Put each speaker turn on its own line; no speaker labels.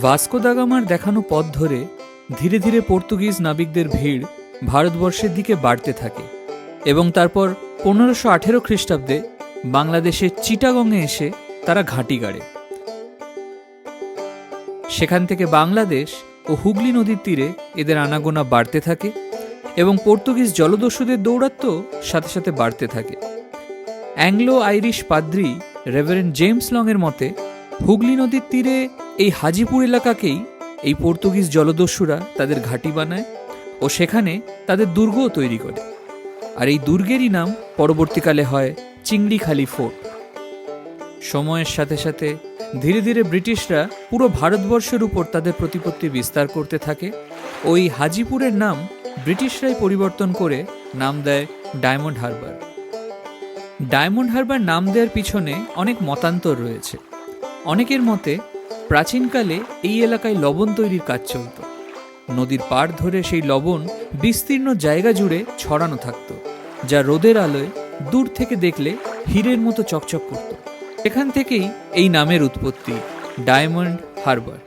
Vasco দাগামার দেখানো পথ ধরে ধীরে ধীরে পর্তুগিজ নাবিকদের ভিড় ভারতবর্ষের দিকে বাড়তে থাকে এবং তারপর পনেরোশো আঠেরো খ্রিস্টাব্দে বাংলাদেশের চিটাগংয়ে এসে তারা ঘাঁটি গাড়ে। সেখান থেকে বাংলাদেশ ও হুগলি নদীর তীরে এদের আনাগোনা বাড়তে থাকে এবং পর্তুগিজ জলদস্যুদের দৌরাত্ম সাথে সাথে বাড়তে থাকে। অ্যাংলো আইরিশ পাদ্রি রেভারেন্ড জেমস লংয়ের মতে, হুগলি নদীর তীরে এই হাজিপুর এলাকাকেই এই পর্তুগিজ জলদস্যুরা তাদের ঘাঁটি বানায় ও সেখানে তাদের দুর্গও তৈরি করে। আর এই দুর্গেরই নাম পরবর্তীকালে হয় চিংড়িখালি ফোর্ট। সময়ের সাথে সাথে ধীরে ধীরে ব্রিটিশরা পুরো ভারতবর্ষের উপর তাদের প্রতিপত্তি বিস্তার করতে থাকে ওই হাজিপুরের নাম ব্রিটিশরাই পরিবর্তন করে নাম দেয় ডায়মন্ড হারবার। ডায়মন্ড হারবার নাম দেওয়ার পিছনে অনেক মতান্তর রয়েছে। অনেকের মতে প্রাচীনকালে এই এলাকায় লবণ তৈরির কাজ চলত। নদীর পাড় ধরে সেই লবণ বিস্তীর্ণ জায়গা জুড়ে ছড়ানো থাকত, যা রোদের আলোয় দূর থেকে দেখলে হীরের মতো চকচক করত। এখান থেকেই এই নামের উৎপত্তি, ডায়মন্ড হারবার।